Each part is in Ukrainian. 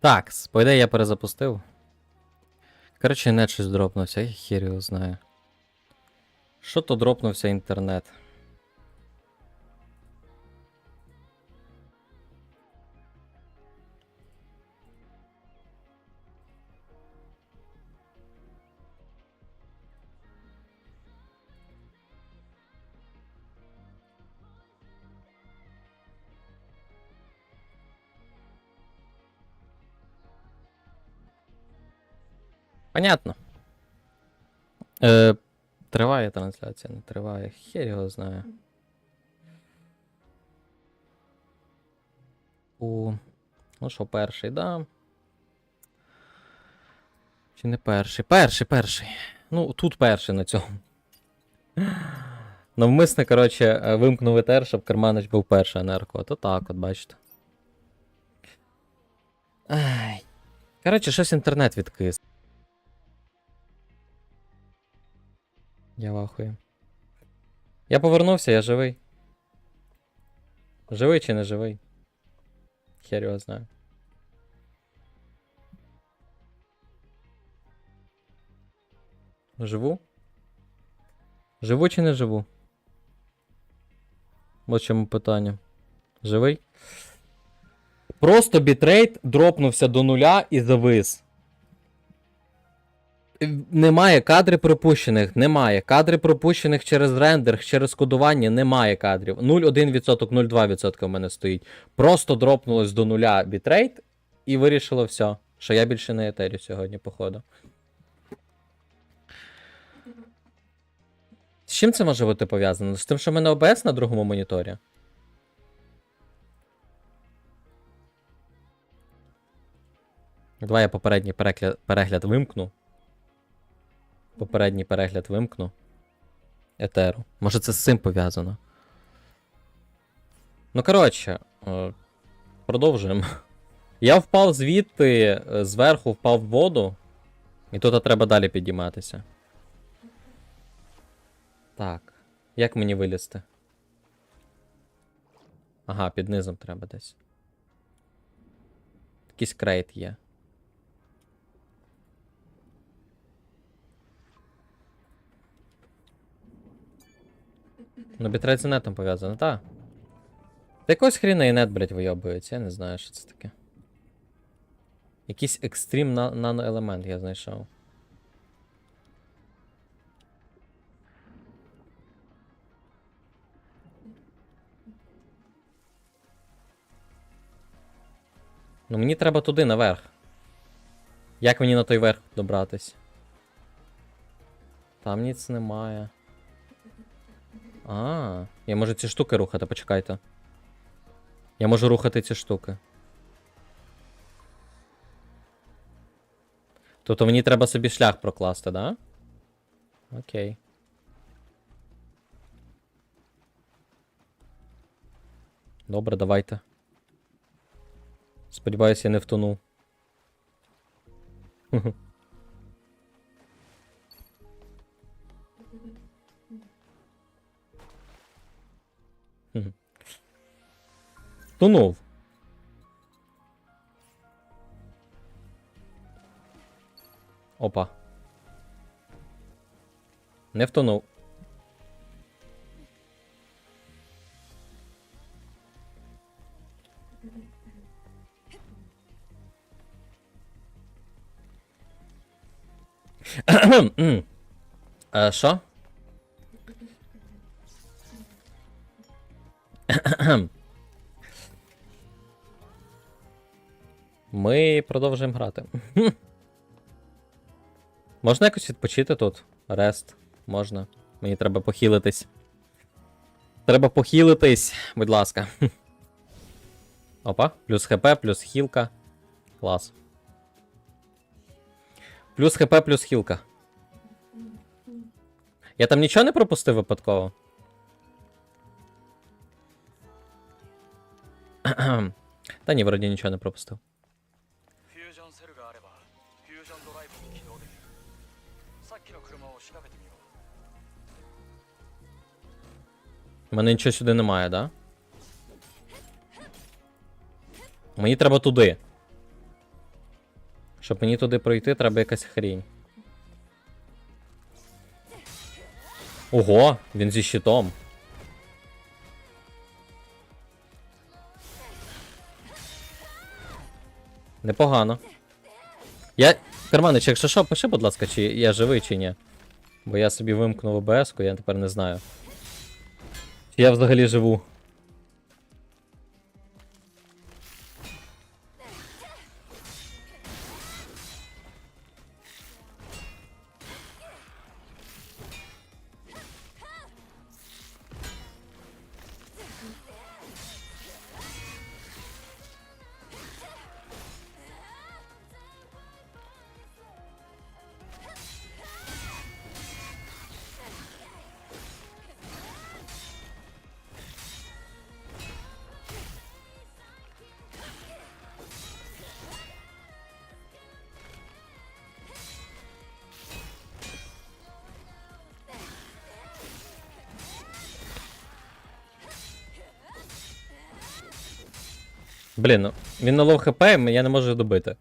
Так, по ідеї я перезапустив. Коротше, не щось дропнувся, я хір його знаю. Що то дропнувся інтернет? Понятно. Е, триває трансляція, не триває. Хер його знає. У... Ну що, перший, да? Чи не перший? Перший, перший. Ну, тут перший на цьому. Навмисне, коротше, е, вимкнув етер, щоб Керманич був перший, не То так, от бачите. Коротше, щось інтернет відкис. Я вахую. Я повернувся, я живий. Живий чи не живий? Хер його знаю. Живу? Живу чи не живу? Ось чому питання. Живий? Просто бітрейт дропнувся до нуля і завис. Немає кадрів пропущених, немає. Кадри пропущених через рендер, через кодування, немає кадрів. 0,1%, 0,2% в мене стоїть. Просто дропнулось до нуля бітрейт і вирішило все, що я більше не етерю сьогодні, походу. З чим це може бути пов'язано? З тим, що в мене OBS на другому моніторі? Давай я попередній перегляд, перегляд вимкну. Попередній перегляд вимкну. Етеру. Може це з цим пов'язано. Ну, коротше, е, продовжуємо. Я впав звідти, е, зверху впав в воду. І тут треба далі підійматися. Так. Як мені вилізти? Ага, під низом треба десь. Якийсь крейт є. Ну, бітрейт з нетом пов'язано, та. Та якось хріна і нет, блять, вийобується, я не знаю, що це таке. Якийсь екстрім на- наноелемент я знайшов. Ну мені треба туди наверх. Як мені на той верх добратись? Там ніц немає. А, я можу ці штуки рухати, почекайте. Я можу рухати ці штуки. Тобто мені треба собі шлях прокласти, да? Окей. Добре, давайте. Сподіваюсь, я не втону. Тонув. Опа. Не втонув. Е, Що? Ми продовжуємо грати. Можна якось відпочити тут? Рест. Можна. Мені треба похилитись. Треба похилитись, будь ласка. Опа, плюс ХП, плюс хілка. Клас. Плюс ХП, плюс хілка. Я там нічого не пропустив випадково. Та ні, вроді нічого не пропустив. У мене нічого сюди немає, да? Мені треба туди. Щоб мені туди пройти, треба якась хрінь. Ого, він зі щитом. Непогано. Я. Карманич, якщо що, пиши, будь ласка, чи я живий, чи ні. Бо я собі вимкнув ОБС-ку, я тепер не знаю. Я взагалі живу. Блін, ну, він на лоу хп, я не можу добити.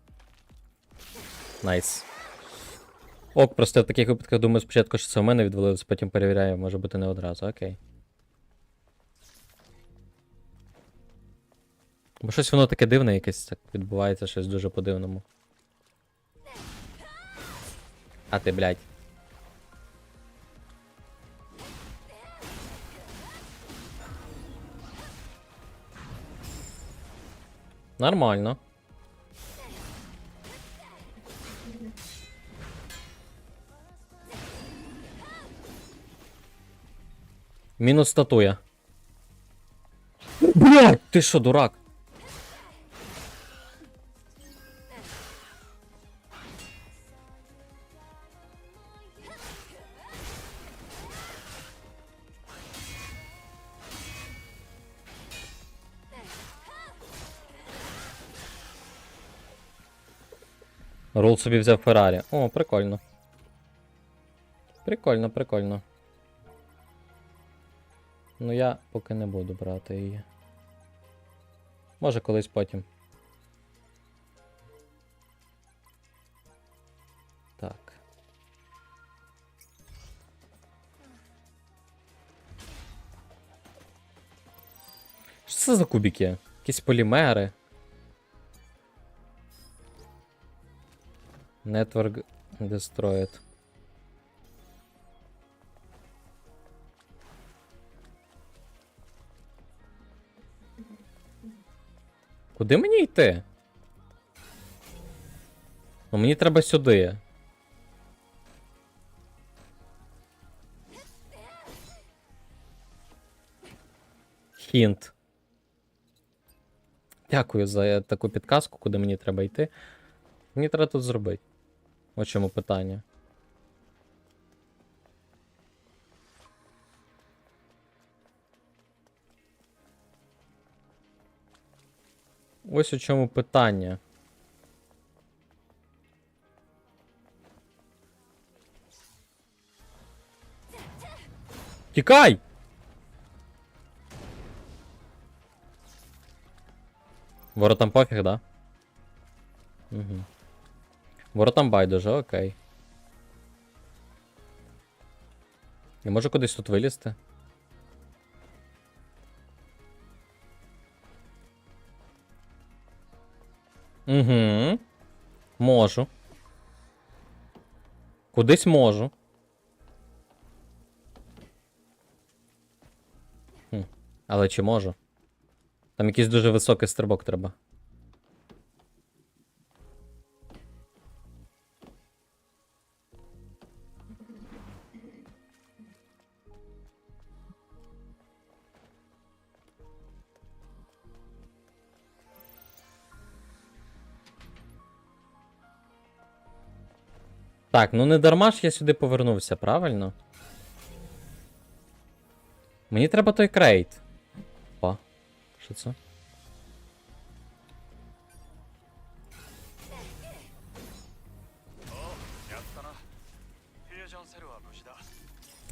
Найс. Ок, просто в таких випадках думаю спочатку, що це в мене відвалилося, потім перевіряю, може бути не одразу, окей. Бо щось воно таке дивне якесь так відбувається, щось дуже по-дивному. А ти, блядь. Нормально. Мінус статуя. Блять, ти що, дурак? Рул собі взяв Феррарі. О, прикольно. Прикольно, прикольно. Ну я поки не буду брати її. Може колись потім. Так. Що це за кубики? Якісь полімери. Network destroyed. Куди мені йти? Ну мені треба сюди. Хінт. Дякую за таку підказку, куди мені треба йти. Мені треба тут зробити. Ось чому питання. Ось у чому питання. Тікай! Воротам пофіг, да? Угу. Воротам байдуже, окей. Я можу кудись тут вилізти? Угу. Можу. Кудись можу. Хм. Але чи можу? Там якийсь дуже високий стрибок треба. Так, ну не дарма ж я сюди повернувся, правильно? Мені треба той крейт. Опа. Що це?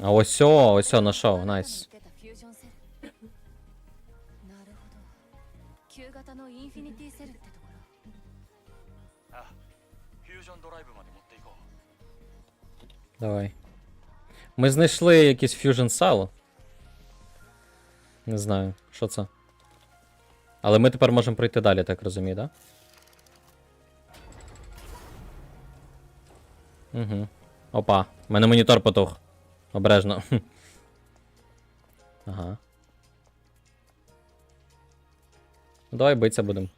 А ось о, ось о, нашов, найс. Давай. Ми знайшли якийсь фьюжн сало. Не знаю, що це. Але ми тепер можемо пройти далі, так розумію, так? Да? Угу. Опа, в мене монітор потух. Обережно. Ага. Давай битися будемо.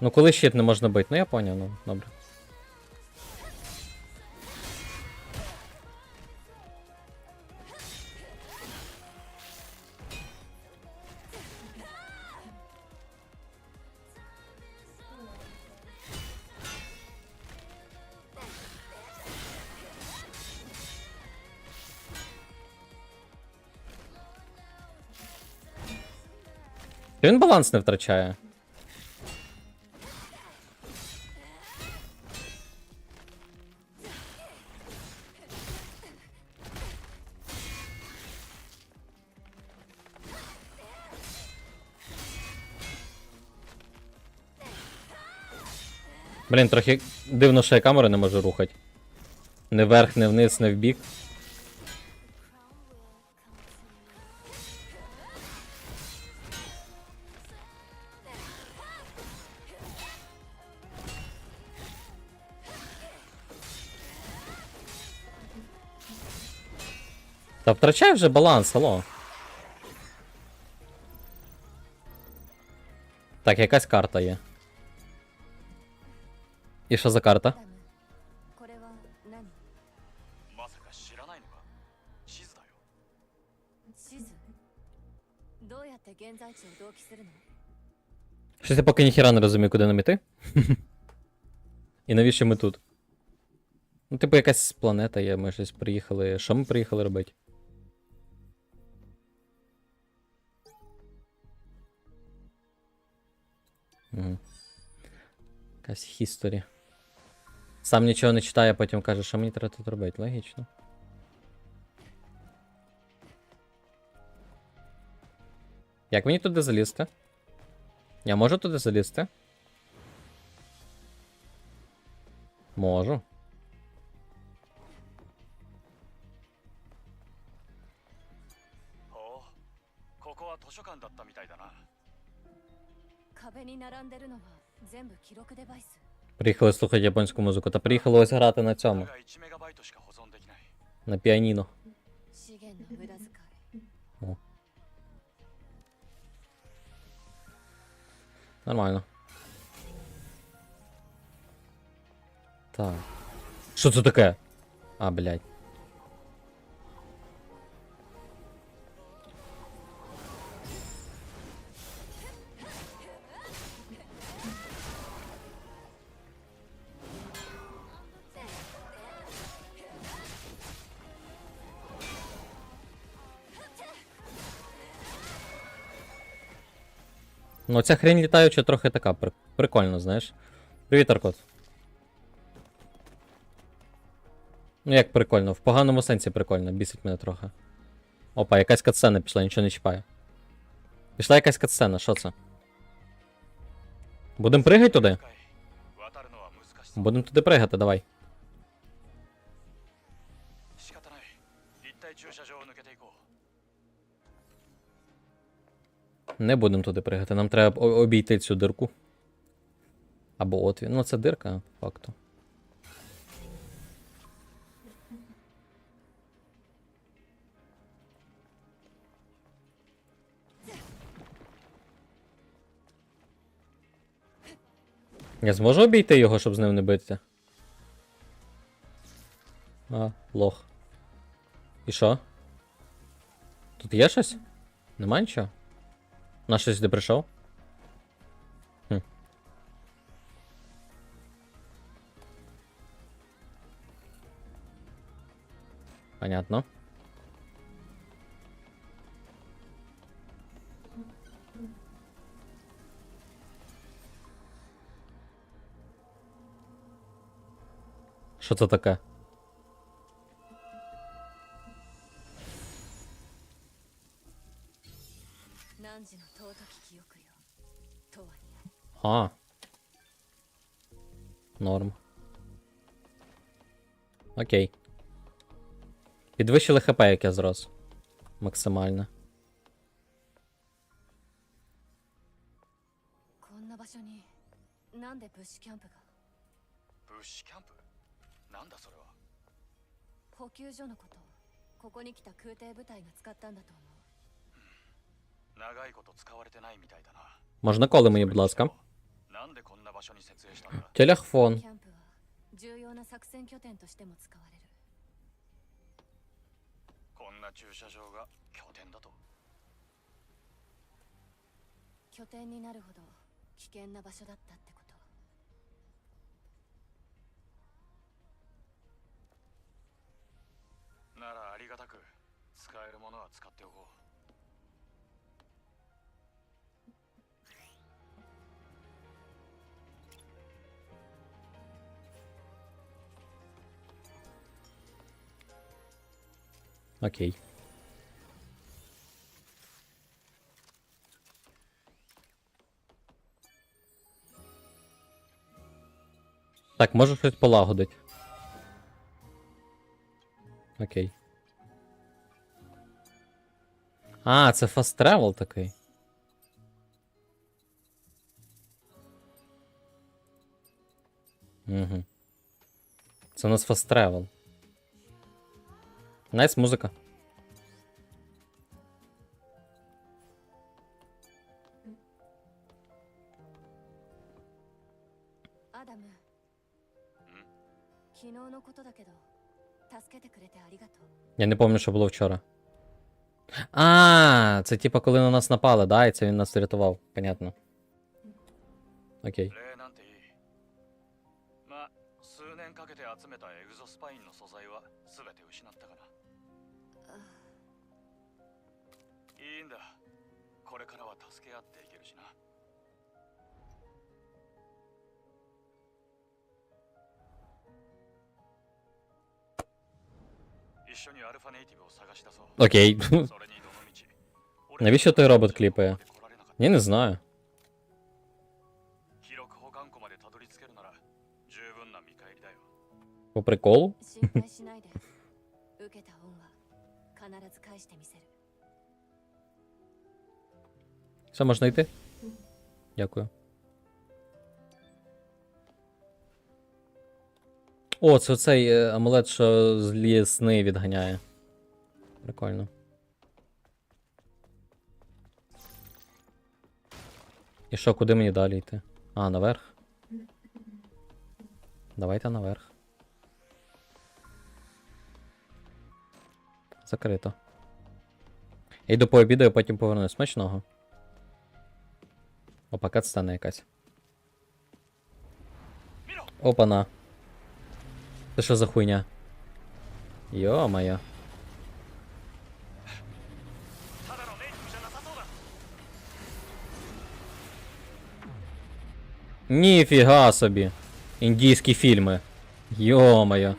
Ну, коли щит не можна бити, ну я поняв, ну, добре. Він баланс не втрачає. Блін, трохи дивно, що я камеру не можу рухати. Не вверх, не вниз, не вбік. Та втрачай вже баланс, алло. Так, якась карта є. І що за карта? Щось я поки ніхіра не розумію, куди нам іти. І навіщо ми тут? Ну, типу, якась планета є, ми щось приїхали. Що ми приїхали робити? Угу. Якась хісторія. Сам нічого не читає, потім каже, що мені треба тут робити. Логічно. Як мені туди залізти? Я можу туди залізти? Можу.ほうここは図書館だったみたいだな壁に並んでるのは全部記録デバイス Приїхали слухати японську музику, та приїхали ось грати на цьому. На піаніно. О. Нормально. Так. Що це таке? А, блядь. Ну, Оця хрень літаюча трохи така. Прикольно, знаєш. Привіт, Аркот. Ну, як прикольно, в поганому сенсі прикольно, бісить мене трохи. Опа, якась катсцена пішла, нічого не чіпає. Пішла якась катсцена, що це? Будемо пригати туди? Будемо туди пригати, давай. Не будемо туди пригати, нам треба обійти цю дирку. Або отвір. Ну, це дирка, по факту. Я зможу обійти його, щоб з ним не битися? А, лох. І що? Тут є щось? Нема нічого? На щось сюди прийшов? Хм. Понятно. Це таке? А. Норм. Окей. Підвищили ХП, як я зрос. Максимально. Можна коли мені, будь ласка. なんでこんな場所に設営したんだ Телефон. キャンプは重要な作戦拠点としても使われるこんな駐車場が拠点だと拠点になるほど危険な場所だったってことならありがたく使えるものは使っておこう Окей. Так, можу щось полагодити. Окей. А, це fast travel такий. Угу. Це у нас fast travel. Найс, музика. Я не помню, що було вчора. А, це типа коли на нас напали, да? І це він нас врятував, понятно. Окей. Окей. Навіщо той робот кліпає? Я не знаю. По приколу? Все можна йти? Дякую. О, це цей е, амулет, що злі сни відганяє. Прикольно. І що, куди мені далі йти? А, наверх. Давайте наверх. Закрито. Я йду пообідаю, потім повернусь. Смачного. Опа, катстана якась. Опана. Це що за хуйня? йо моє Ніфіга собі. Індійські фільми. йо моє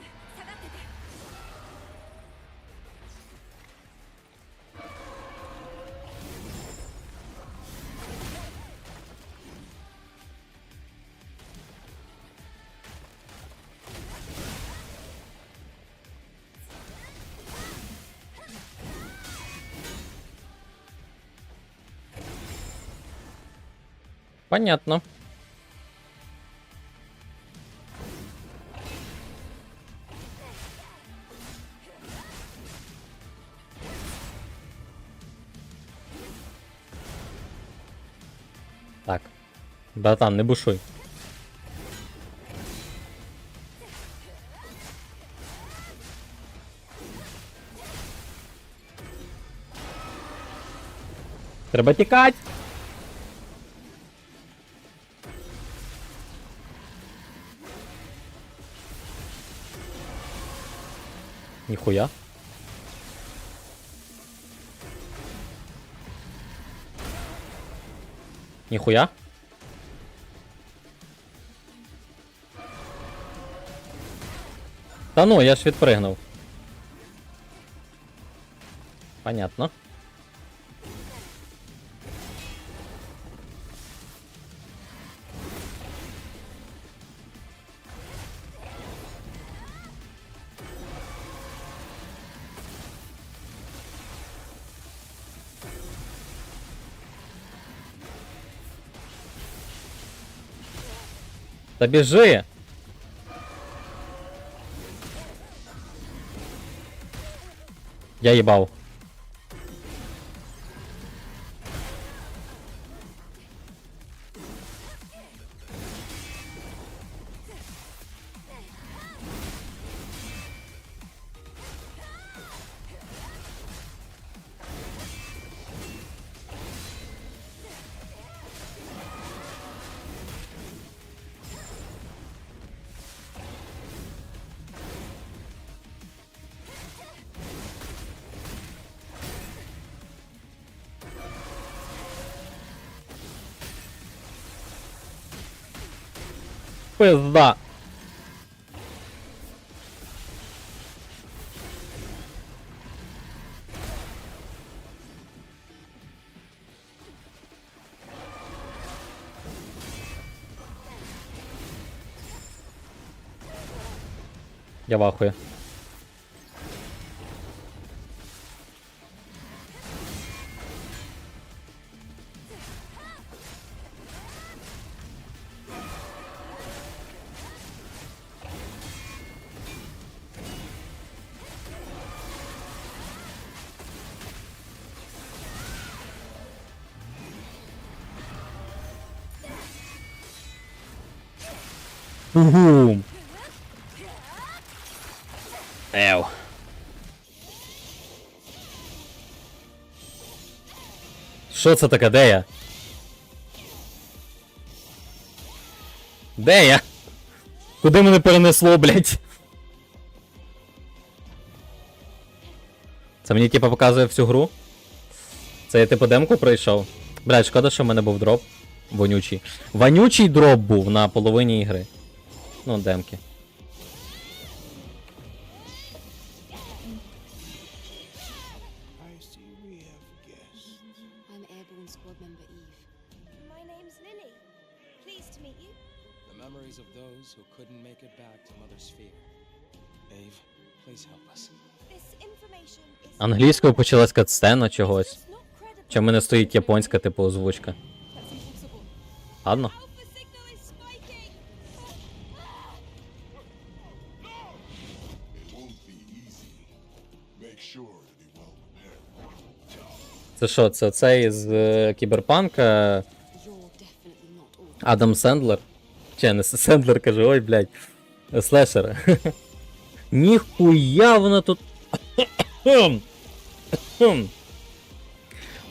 Понятно. Так. Братан, не бушуй. Треба тікати. Ніхуя. Ніхуя. Та ну, я ж відпригнув. Понятно. Та бежи! Я їбав. Пизда. Я вахую. Що це таке? Де я? Де я? Куди мене перенесло, блять? Це мені типа показує всю гру? Це я типу демку пройшов? Блять, шкода, що в мене був дроп. Вонючий. Вонючий дроп був на половині ігри. Ну, демки. Англійською почалась катсцена чогось. В мене стоїть японська, типу, озвучка. Ладно? Це що, це цей з е, кіберпанка. Адам Сендлер? Чи не Сендлер каже, ой, блядь. Слешер. Ніхуя вона тут.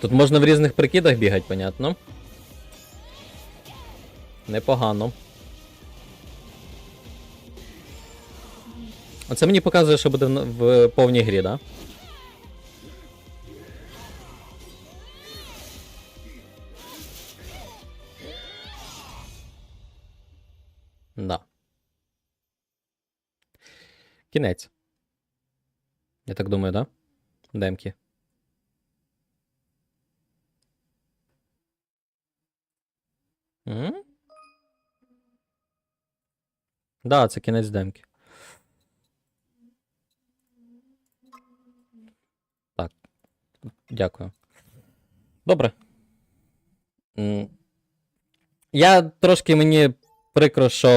Тут можна в різних прикидах бігати, понятно. Непогано. Оце мені показує, що буде в повній грі, да? Да. Кінець. Я так думаю, да? Демки. М? Да, це кінець демки. Так. Дякую. Добре. Я трошки мені прикро, що.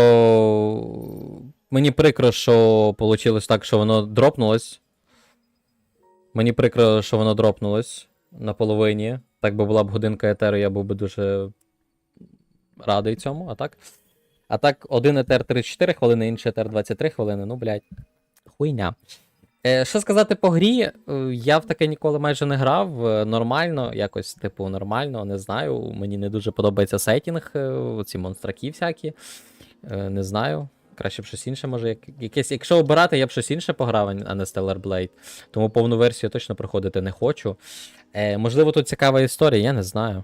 Мені прикро, що вийшло так, що воно дропнулось. Мені прикро, що воно дропнулось на половині. Так би була б годинка етеру, я був би дуже радий цьому, а так. А так, один етер 34 хвилини, інший етер 23 хвилини. Ну, блядь, хуйня. Е, що сказати по грі? Е, Я в таке ніколи майже не грав. Е, Нормально, якось, типу, нормально, не знаю. Мені не дуже подобається сетінг, е, ці монстраки всякі. Е, Не знаю. Краще б щось інше, може, як, якесь. Якщо обирати, я б щось інше пограв, а не Stellar Blade. Тому повну версію точно проходити не хочу. Е, можливо, тут цікава історія, я не знаю.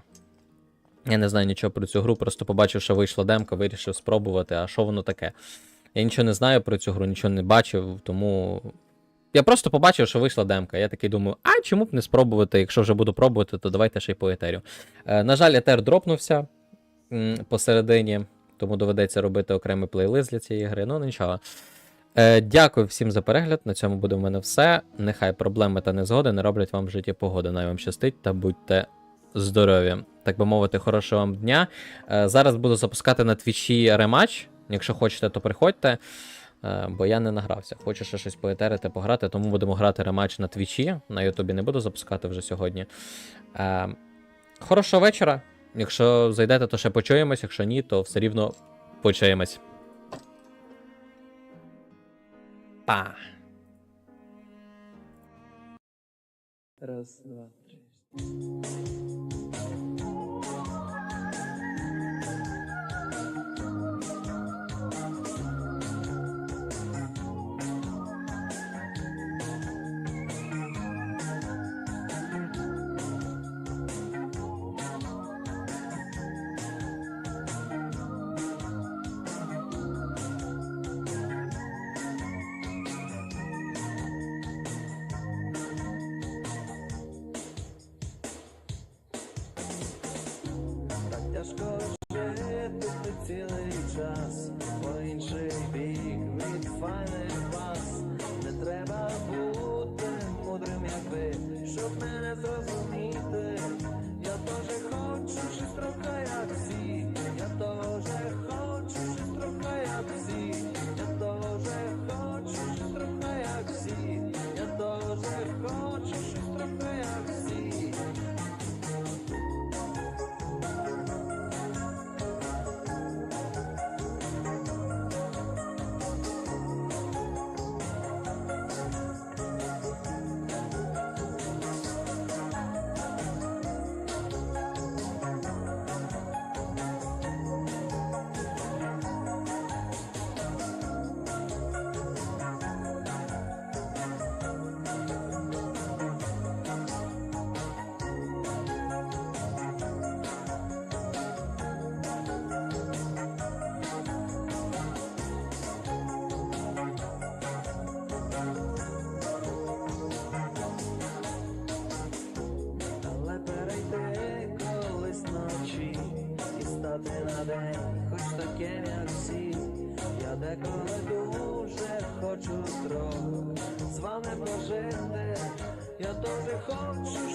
Я не знаю нічого про цю гру, просто побачив, що вийшла демка, вирішив спробувати, а що воно таке. Я нічого не знаю про цю гру, нічого не бачив, тому. Я просто побачив, що вийшла демка. Я такий думаю, а чому б не спробувати? Якщо вже буду пробувати, то давайте ще й по етерю. Е, на жаль, етер дропнувся посередині, тому доведеться робити окремий плейлист для цієї гри. Ну, нічого. Е, дякую всім за перегляд. На цьому буде в мене все. Нехай проблеми та незгоди не роблять вам в житті погоди. Най вам щастить та будьте здорові. Так би мовити, хорошого вам дня. Е, зараз буду запускати на твічі рематч Якщо хочете, то приходьте. е, Бо я не награвся. Хочу ще щось поетерити, пограти, тому будемо грати рематч на твічі. На Ютубі не буду запускати вже сьогодні. Е, хорошого вечора. Якщо зайдете, то ще почуємось. Якщо ні, то все рівно почуємось. Па! Раз, два, три. Я теж хочу щось